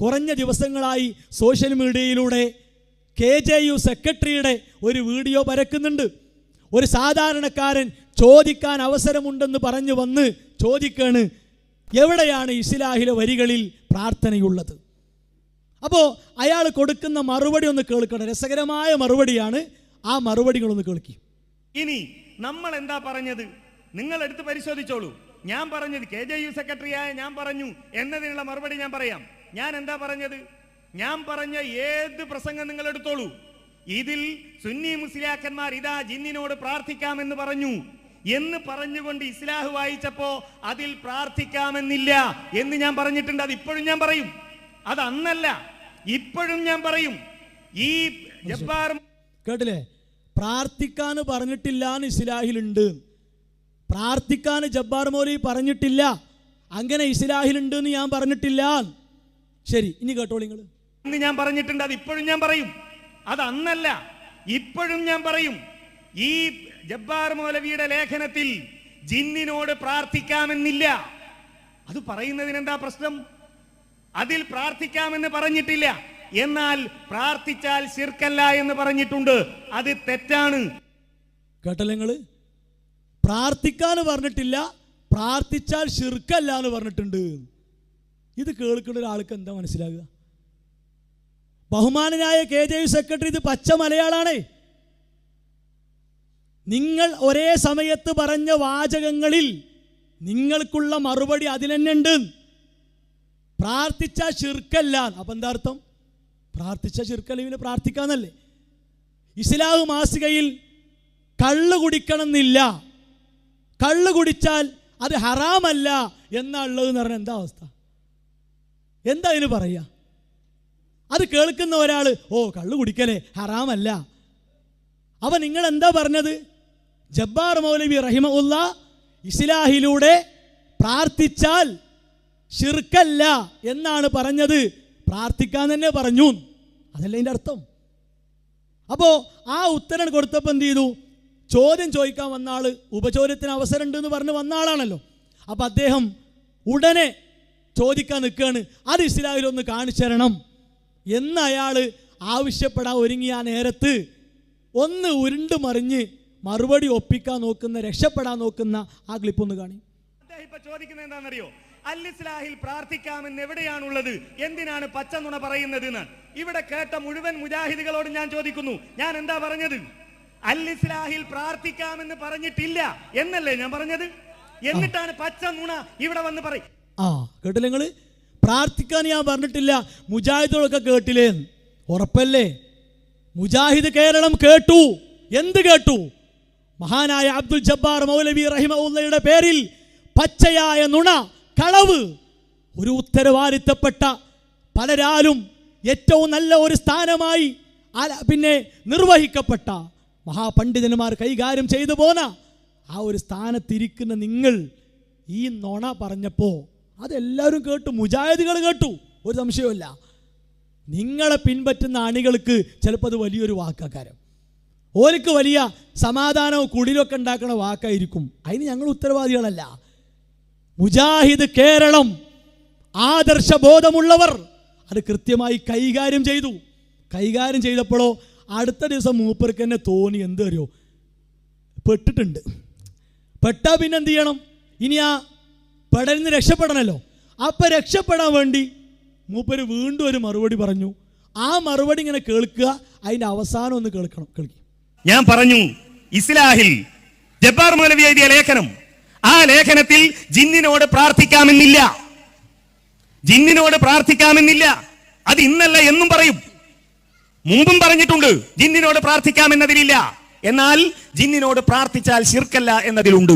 കുറഞ്ഞ ദിവസങ്ങളായി സോഷ്യൽ മീഡിയയിലൂടെ കെ ജെ യു സെക്രട്ടറിയുടെ ഒരു വീഡിയോ പരക്കുന്നുണ്ട്. ഒരു സാധാരണക്കാരൻ ചോദിക്കാൻ അവസരമുണ്ടെന്ന് പറഞ്ഞു വന്ന് ചോദിക്കാണ് എവിടെയാണ് ഇസ്ലാഹിലെ വരികളിൽ പ്രാർത്ഥനയുള്ളത്? അപ്പോൾ അയാൾ കൊടുക്കുന്ന മറുപടി ഒന്ന് കേൾക്കണം. രസകരമായ മറുപടിയാണ് ആ മറുപടികളൊന്ന് കേൾക്കി. ഇനി നമ്മൾ എന്താ പറഞ്ഞത്? നിങ്ങൾ എടുത്ത് പരിശോധിച്ചോളൂ. ഞാൻ പറഞ്ഞത് കെ ജെ യു സെക്രട്ടറിയായ ഞാൻ പറഞ്ഞു എന്നതിനുള്ള മറുപടി ഞാൻ പറയാം. ഞാൻ എന്താ പറഞ്ഞത്? ഞാൻ പറഞ്ഞ ഏത് പ്രസംഗം നിങ്ങൾ എടുത്തോളൂ. ഇതിൽ സുന്നി മുസ്ലിയാക്കന്മാർ ഇതാ ജിന്നിനോട് പ്രാർത്ഥിക്കാമെന്ന് പറഞ്ഞു. എന്ന് പറഞ്ഞുകൊണ്ട് ഇസ്ലാഹ് വായിച്ചപ്പോ അതിൽ പ്രാർത്ഥിക്കാമെന്നില്ല എന്ന് ഞാൻ പറഞ്ഞിട്ടുണ്ട്. അത് ഇപ്പോഴും ഞാൻ പറയും. അത് അന്നല്ല. ഇപ്പോഴും ഞാൻ പറയും. ഈ ജബ്ബാർ കേട്ടില്ലേ? പ്രാർത്ഥിക്കാൻ പറഞ്ഞിട്ടില്ല ഇസ്ലാഹിലുണ്ട്. പ്രാർത്ഥിക്കാൻ ജബ്ബാർ മൗലി പറഞ്ഞിട്ടില്ല. അങ്ങനെ ഇസ്ലാഹിലുണ്ട് എന്ന് ഞാൻ പറഞ്ഞിട്ടില്ല. ശരി ഇനി കേട്ടോളൂ നിങ്ങൾ അന്ന് ഞാൻ പറഞ്ഞിട്ടുണ്ട് അത് ഇപ്പോഴും ഞാൻ പറയും. അത് അന്നല്ല ഇപ്പോഴും ഞാൻ പറയും. ഈ ജബ്ബാർ മൗലവിയുടെ ലേഖനത്തിൽ ജിന്നിനോട് പ്രാർത്ഥിക്കാമെന്നില്ല. അത് പറയുന്നതിന് എന്താ പ്രശ്നം? അതിൽ പ്രാർത്ഥിക്കാമെന്ന് പറഞ്ഞിട്ടില്ല. എന്നാൽ പ്രാർത്ഥിച്ചാൽ ശിർക്കല്ല എന്ന് പറഞ്ഞിട്ടുണ്ട്. അത് തെറ്റാണ്. കേട്ടല്ലേ നിങ്ങൾ പ്രാർത്ഥിക്കാൻ പറഞ്ഞിട്ടില്ല പ്രാർത്ഥിച്ചാൽ ഷിർക്കല്ല എന്ന് പറഞ്ഞിട്ടുണ്ട്. ഇത് കേൾക്കുന്ന ഒരാൾക്ക് എന്താ മനസ്സിലാകുക? ബഹുമാനനായ കെ ജെ യു സെക്രട്ടറി ഇത് പച്ച മലയാളാണേ. നിങ്ങൾ ഒരേ സമയത്ത് പറഞ്ഞ വാചകങ്ങളിൽ നിങ്ങൾക്കുള്ള മറുപടി പ്രാർത്ഥിച്ചാൽ ഉണ്ട് പ്രാർത്ഥിച്ച ഷിർക്കല്ല അപ്പം എന്താ അർത്ഥം? പ്രാർത്ഥിച്ച ഷിർക്കല്ല പ്രാർത്ഥിക്കാന്നല്ലേ. ഇസ്ലാഹ് മാസികയിൽ കള്ളു കുടിക്കണം കുടിക്കണമെന്നില്ല. കള്ള് കുടിച്ചാൽ അത് ഹറാമല്ല എന്നുള്ളത് എന്ന് പറഞ്ഞാൽ എന്താ അവസ്ഥ? എന്താ അതിന് പറയുക? അത് കേൾക്കുന്ന ഒരാൾ ഓ കള്ള് കുടിക്കലേ ഹറാമല്ല. അവൻ നിങ്ങൾ എന്താ പറഞ്ഞത്? ജബ്ബാർ മൗലവി റഹിമുള്ള ഇസ്ലാഹിലൂടെ പ്രാർത്ഥിച്ചാൽ ഷിർക്കല്ല എന്നാണ് പറഞ്ഞത്. പ്രാർത്ഥിക്കാൻ തന്നെ പറഞ്ഞു. അതല്ല അതിന്റെ അർത്ഥം? അപ്പോൾ ആ ഉത്തരം കൊടുത്തപ്പോൾ എന്ത് ചെയ്തു? ചോദ്യം ചോദിക്കാൻ വന്ന ആൾ ഉപചോദ്യത്തിന് അവസരമുണ്ട് എന്ന് പറഞ്ഞ് വന്ന ആളാണല്ലോ. അപ്പം അദ്ദേഹം ഉടനെ ചോദിക്കാൻ നിൽക്കുകയാണ് അത് ഇസ്ലാമിലൊന്ന് കാണിച്ചു തരണം. എന്ന് അയാൾ ആവശ്യപ്പെടാൻ ഒരുങ്ങിയ ആ നേരത്ത് ഒന്ന് ഉരുണ്ട് മറിഞ്ഞ് മറുപടി ഒപ്പിക്കാൻ നോക്കുന്ന രക്ഷപ്പെടാൻ നോക്കുന്ന ആ ക്ലിപ്പ് ഒന്ന് കാണി. ചോദിക്കുന്നത് എന്താണെന്നറിയോ? അൽ ഇസ്ലാഹിൽ പ്രാർത്ഥിക്കാമെന്ന് എവിടെയാണുള്ളത്? എന്തിനാണ് പച്ച നുണ പറയുന്നത് ഇവിടെ കേട്ട മുഴുവൻ മുജാഹിദികളോട് ഞാൻ ചോദിക്കുന്നു. ഞാൻ എന്താ പറഞ്ഞത്? അൽ ഇസ്ലാഹിൽ പ്രാർത്ഥിക്കാമെന്ന് പറഞ്ഞിട്ടില്ല എന്നല്ലേ ഞാൻ പറഞ്ഞത്? എന്നിട്ടാണ് പച്ച നുണ ഇവിടെ വന്ന് പറയും ആ കേട്ടില്ല നിങ്ങൾ? പ്രാർത്ഥിക്കാൻ ഞാൻ പറഞ്ഞിട്ടില്ല. മുജാഹിദുകളൊക്കെ കേട്ടില്ലേ? ഉറപ്പല്ലേ? മുജാഹിദ് കേരളം കേട്ടു. എന്ത് കേട്ടു? മഹാനായ അബ്ദുൽ ജബ്ബാർ മൗലവി റഹിമുള്ളയുടെ പേരിൽ പച്ചയായ നുണ കളവ്. ഒരു ഉത്തരവാദിത്തപ്പെട്ട പലരാലും ഏറ്റവും നല്ല ഒരു സ്ഥാനമായി പിന്നെ നിർവഹിക്കപ്പെട്ട മഹാപണ്ഡിതന്മാർ കൈകാര്യം ചെയ്തു പോന്ന ആ ഒരു സ്ഥാനത്തിരിക്കുന്ന നിങ്ങൾ ഈ നുണ പറഞ്ഞപ്പോൾ അതെല്ലാവരും കേട്ടു മുജാഹിദികൾ കേട്ടു. ഒരു സംശയവുമില്ല. നിങ്ങളെ പിൻപറ്റുന്ന അണികൾക്ക് ചിലപ്പോൾ അത് വലിയൊരു വാക്കാക്കാരം. ഓർക്ക് വലിയ സമാധാനവും കുടിലൊക്കെ ഉണ്ടാക്കുന്ന വാക്കായിരിക്കും. അതിന് ഞങ്ങൾ ഉത്തരവാദികളല്ല. മുജാഹിദ് കേരളം ആദർശബോധമുള്ളവർ. അത് കൃത്യമായി കൈകാര്യം ചെയ്തു. കൈകാര്യം ചെയ്തപ്പോഴോ അടുത്ത ദിവസം മൂപ്പർക്ക് തന്നെ തോന്നി എന്ത് അറിയോ? പെട്ടിട്ടുണ്ട്. പെട്ടാ പിന്നെ എന്ത് ചെയ്യണം? ഇനി ആ പെടലിൽ നിന്ന് രക്ഷപ്പെടണമല്ലോ അപ്പം രക്ഷപ്പെടാൻ വേണ്ടി മൂപ്പര് വീണ്ടും ഒരു മറുപടി പറഞ്ഞു. ആ മറുപടി ഇങ്ങനെ കേൾക്കുക അതിന്റെ അവസാനം ഒന്ന് കേൾക്കണം. കേൾക്കി. ഞാൻ പറഞ്ഞു ഇസ്ലാഹിൽ ജബ്ബാർ മൗലവി എഴുതിയ ലേഖനം ആ ലേഖനത്തിൽ ജിന്നിനോട് പ്രാർത്ഥിക്കാമെന്നില്ല. ജിന്നിനോട് പ്രാർത്ഥിക്കാമെന്നില്ല. അത് ഇന്നല്ല എന്നും പറയും. മുമ്പും പറഞ്ഞിട്ടുണ്ട് ജിന്നിനോട് പ്രാർത്ഥിക്കാം എന്നതിലില്ല. എന്നാൽ ജിന്നിനോട് പ്രാർത്ഥിച്ചാൽ ശിർക്കല്ല എന്നതിലുണ്ട്.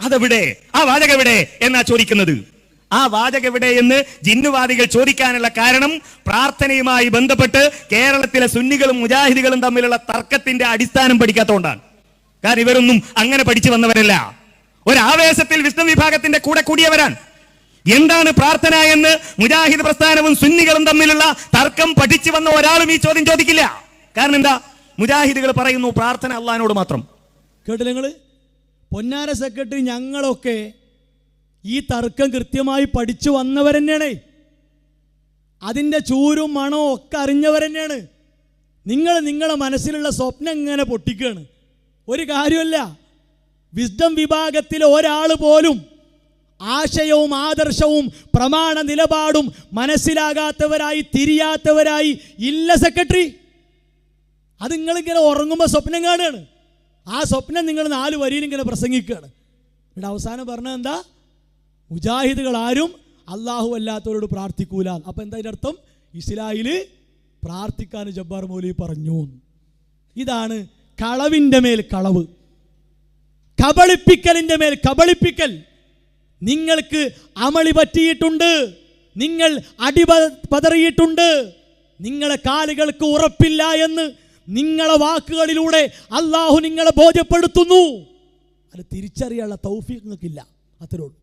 അതെവിടെ? ആ വാചക എവിടെ എന്നാ ചോദിക്കുന്നത്? ആ വാചക എവിടെ എന്ന് ജിന്നുവാദികൾ ചോദിക്കാനുള്ള കാരണം പ്രാർത്ഥനയുമായി ബന്ധപ്പെട്ട് കേരളത്തിലെ സുന്നികളും മുജാഹിദികളും തമ്മിലുള്ള തർക്കത്തിന്റെ അടിസ്ഥാനം പഠിക്കാത്തതുകൊണ്ടാണ് കാരണം ഇവരൊന്നും അങ്ങനെ പഠിച്ചു വന്നവരല്ല. ഒരാവേശത്തിൽ വിഷ്ണു വിഭാഗത്തിന്റെ കൂടെ കൂടിയവരാണ്. എന്താണ് പ്രാർത്ഥന എന്ന് മുജാഹിദ് പ്രസ്ഥാനവും സുന്നികളും തമ്മിലുള്ള തർക്കം പഠിച്ചു വന്ന ഒരാളും ഈ ചോദ്യം ചോദിക്കില്ല. കാരണം എന്താ? മുജാഹിദുകൾ പറയുന്നു പ്രാർത്ഥന അള്ളഹാനോട് മാത്രം. കേട്ടില്ല നിങ്ങൾ പൊന്നാര സെക്രട്ടറി ഞങ്ങളൊക്കെ ഈ തർക്കം കൃത്യമായി പഠിച്ചു വന്നവർ തന്നെയാണ് അതിന്റെ ചൂരും മണവും ഒക്കെ അറിഞ്ഞവർ തന്നെയാണ് നിങ്ങൾ നിങ്ങളുടെ മനസ്സിലുള്ള സ്വപ്നം ഇങ്ങനെ പൊട്ടിക്കുകയാണ്. ഒരു കാര്യമല്ല വിസ്ഡം വിഭാഗത്തിലെ ഒരാൾ പോലും ആശയവും ആദർശവും പ്രമാണ നിലപാടും മനസ്സിലാകാത്തവരായി തിരിയാത്തവരായി ഇല്ല സെക്രട്ടറി. അത് നിങ്ങളിങ്ങനെ ഉറങ്ങുമ്പോൾ സ്വപ്നം കാണുകയാണ്. ആ സ്വപ്നം നിങ്ങൾ നാല് വരിയിൽ ഇങ്ങനെ പ്രസംഗിക്കുകയാണ്. എന്നിട്ട് അവസാനം പറഞ്ഞത് എന്താ? മുജാഹിദുകൾ ആരും അള്ളാഹു അല്ലാത്തവരോട് പ്രാർത്ഥിക്കൂല. അപ്പം എന്താ അതിന്റെ അർത്ഥം? ഇസ്ലായിൽ പ്രാർത്ഥിക്കാൻ ജബ്ബാർ മൗലി പറഞ്ഞു. ഇതാണ് കളവിന്റെ മേൽ കളവ്. കബളിപ്പിക്കലിന്റെ മേൽ കബളിപ്പിക്കൽ. നിങ്ങൾക്ക് അമളി പറ്റിയിട്ടുണ്ട്. നിങ്ങൾ അടി പതറിയിട്ടുണ്ട്. നിങ്ങളെ കാലുകൾക്ക് ഉറപ്പില്ല എന്ന് നിങ്ങളെ വാക്കുകളിലൂടെ അള്ളാഹു നിങ്ങളെ ബോധ്യപ്പെടുത്തുന്നു. അത് തിരിച്ചറിയാനുള്ള തൗഫീഖ് നിങ്ങൾക്കില്ല. അത്രേ ഉള്ളൂ.